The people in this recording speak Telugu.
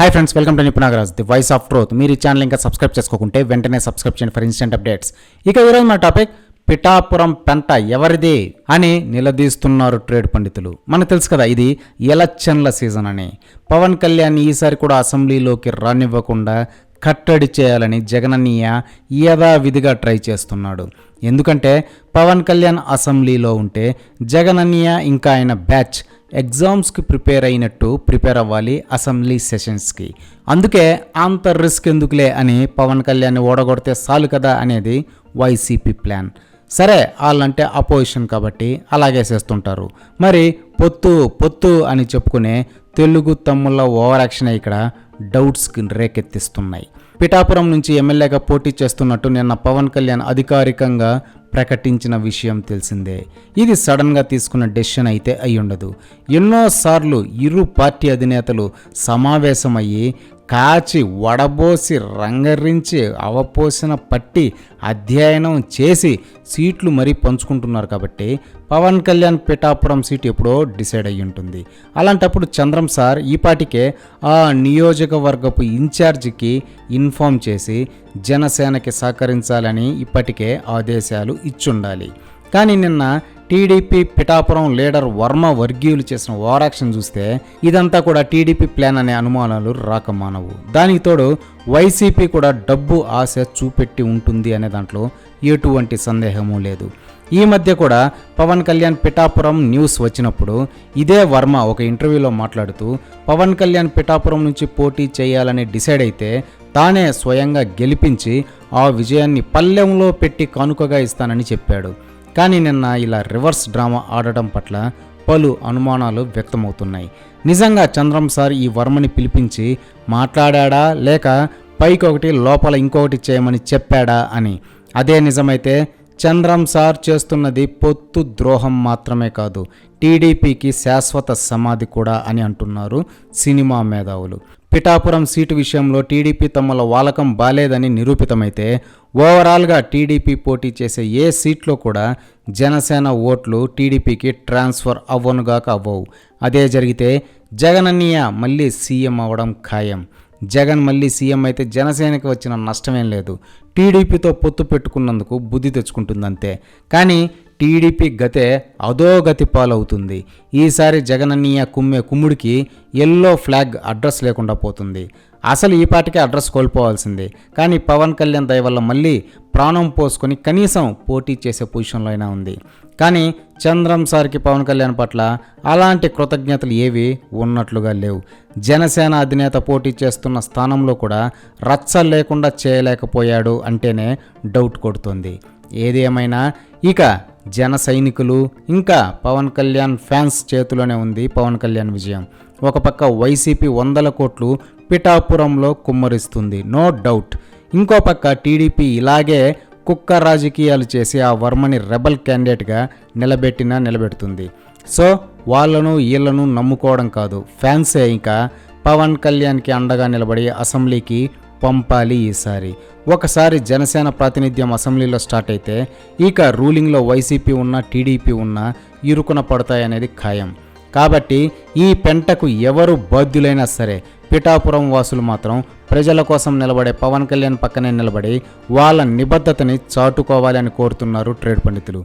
Hi friends welcome to Nipuna Nagaraj the voice of truth మీరు ఈ ఛానల్ ఇంకా సబ్స్క్రైబ్ చేసుకోకుంటే వెంటనే సబ్స్క్రైబ్ చేయండి ఫర్ ఇన్స్టెంట్ అప్డేట్స్ ఇక ఈరోజు మన టాపిక్ పిఠాపురం పెంట ఎవరిది అని నిలదీస్తున్నారు ట్రేడ్ పండితులు. మనకు తెలుసు కదా ఇది ఎలక్షన్ల సీజన్ అని. పవన్ కళ్యాణ్ ఈసారి కూడా అసెంబ్లీలోకి రానివ్వకుండా కట్టడి చేయాలని జగనన్నయ్య యథావిధిగా ట్రై చేస్తున్నాడు. ఎందుకంటే పవన్ కళ్యాణ్ అసెంబ్లీలో ఉంటే జగనన్నయ్య ఇంకా ఆయన బ్యాచ్ ఎగ్జామ్స్కి ప్రిపేర్ అయినట్టు ప్రిపేర్ అవ్వాలి అసెంబ్లీ సెషన్స్కి. అందుకే అంత రిస్క్ ఎందుకులే అని పవన్ కళ్యాణ్ ఓడగొడితే చాలు కదా అనేది వైసీపీ ప్లాన్. సరే వాళ్ళంటే అపోజిషన్ కాబట్టి అలాగే చేస్తుంటారు. మరి పొత్తు పొత్తు అని చెప్పుకునే తెలుగు తమ్ముళ్ళ ఓవర్ యాక్షన్ ఇక్కడ డౌట్స్కి రేకెత్తిస్తున్నాయి. పిఠాపురం నుంచి ఎమ్మెల్యేగా పోటీ చేస్తున్నట్టు నిన్న పవన్ కళ్యాణ్ అధికారికంగా ప్రకటించిన విషయం తెలిసిందే. ఇది సడన్గా తీసుకున్న డెసిషన్ అయితే అయి ఉండదు ఎన్నోసార్లు ఇరు పార్టీ అధినేతలు సమావేశమయ్యి కాచి వడబోసి రంగరించి అవపోసిన పట్టి అధ్యయనం చేసి సీట్లు మరీ పంచుకుంటున్నారు కాబట్టి పవన్ కళ్యాణ్ పిఠాపురం సీట్ ఎప్పుడో డిసైడ్ అయ్యి ఉంటుంది. అలాంటప్పుడు చంద్రం సార్ ఈపాటికే ఆ నియోజకవర్గపు ఇన్ఛార్జికి ఇన్ఫామ్ చేసి జనసేనకి సహకరించాలని ఇప్పటికే ఆదేశాలు ఇచ్చుండాలి. కానీ నిన్న టీడీపీ పిఠాపురం లీడర్ వర్మ వర్గీయులు చేసిన ఓవరాక్షన్ చూస్తే ఇదంతా కూడా టీడీపీ ప్లాన్ అనే అనుమానాలు రాకమానవు దానికి తోడు వైసీపీ కూడా డబ్బు ఆశ చూపెట్టి ఉంటుంది అనే దాంట్లో ఎటువంటి సందేహము లేదు. ఈ మధ్య కూడా పవన్ కళ్యాణ్ పిఠాపురం న్యూస్ వచ్చినప్పుడు ఇదే వర్మ ఒక ఇంటర్వ్యూలో మాట్లాడుతూ పవన్ కళ్యాణ్ పిఠాపురం నుంచి పోటీ చేయాలని డిసైడ్ అయితే తానే స్వయంగా గెలిపించి ఆ విజయాన్ని పల్లెంలో పెట్టి కానుకగా ఇస్తానని చెప్పాడు. కానీ నిన్న ఇలా రివర్స్ డ్రామా ఆడటం పట్ల పలు అనుమానాలు వ్యక్తమవుతున్నాయి. నిజంగా చంద్రం సార్ ఈ వర్మని పిలిపించి మాట్లాడా లేక పైకి ఒకటి లోపల ఇంకొకటి చేయమని చెప్పాడా అని? అదే నిజమైతే చంద్రం సార్ చేస్తున్నది పొత్తు ద్రోహం మాత్రమే కాదు. టీడీపీకి శాశ్వత సమాధి కూడా అని అంటున్నారు సినిమా మేధావులు. పిఠాపురం సీటు విషయంలో టీడీపీ తమల వాలకం బాలేదని నిరూపితమైతే ఓవరాల్గా టీడీపీ పోటీ చేసే ఏ సీట్లో కూడా జనసేన ఓట్లు టీడీపీకి ట్రాన్స్ఫర్ అవ్వనుగాక అవ్వవు. అదే జరిగితే జగనన్నయ్య మళ్ళీ సీఎం అవ్వడం ఖాయం. జగన్ మళ్ళీ సీఎం అయితే జనసేనకి వచ్చిన నష్టమేం లేదు. టీడీపీతో పొత్తు పెట్టుకున్నందుకు బుద్ధి తెచ్చుకుంటుందంతే. కానీ టీడీపీ గతే అధోగతి పాలవుతుంది. ఈసారి జగనన్నయ్య కుమ్మే కుమ్ముడికి ఎల్లో ఫ్లాగ్ అడ్రస్ లేకుండా పోతుంది. అసలు ఈ పాటికే అడ్రస్ కోల్పోవాల్సిందే. కానీ పవన్ కళ్యాణ్ దయ వల్ల మళ్ళీ ప్రాణం పోసుకొని కనీసం పోటీ చేసే పొజిషన్లో అయినా ఉంది. కానీ చంద్రం సార్కి పవన్ కళ్యాణ్ పట్ల అలాంటి కృతజ్ఞతలు ఏవి ఉన్నట్లుగా లేవు. జనసేన అధినేత పోటీ చేస్తున్న స్థానంలో కూడా రచ్చ లేకుండా చేయలేకపోయాడు అంటేనే డౌట్ కొడుతుంది. ఏదేమైనా ఇక జన సైనికులు ఇంకా పవన్ కళ్యాణ్ ఫ్యాన్స్ చేతిలోనే ఉంది పవన్ కళ్యాణ్ విజయం. ఒక పక్క వైసీపీ వందల కోట్లు పిఠాపురంలో కుమ్మరిస్తుంది నో డౌట్. ఇంకో పక్క టీడీపీ ఇలాగే కుక్క రాజకీయాలు చేసి ఆ వర్మని రెబల్ క్యాండిడేట్గా నిలబెట్టినా నిలబెడుతుంది. సో వాళ్ళను వీళ్ళను నమ్ముకోవడం కాదు. ఫ్యాన్సే ఇంకా. పవన్ కళ్యాణ్కి అండగా నిలబడి అసెంబ్లీకి పంపాలి ఈసారి. ఒకసారి జనసేన ప్రాతినిధ్యం అసెంబ్లీలో స్టార్ట్ అయితే ఇక రూలింగ్లో వైసీపీ ఉన్న టీడీపీ ఉన్న ఇరుకున పడతాయనేది ఖాయం. కాబట్టి ఈ పెంటకు ఎవరు బాధ్యులైనా సరే పిఠాపురం వాసులు మాత్రం ప్రజల కోసం నిలబడే పవన్ కళ్యాణ్ పక్కనే నిలబడి వాళ్ళ నిబద్ధతని చాటుకోవాలని కోరుతున్నారు ట్రేడ్ పండితులు.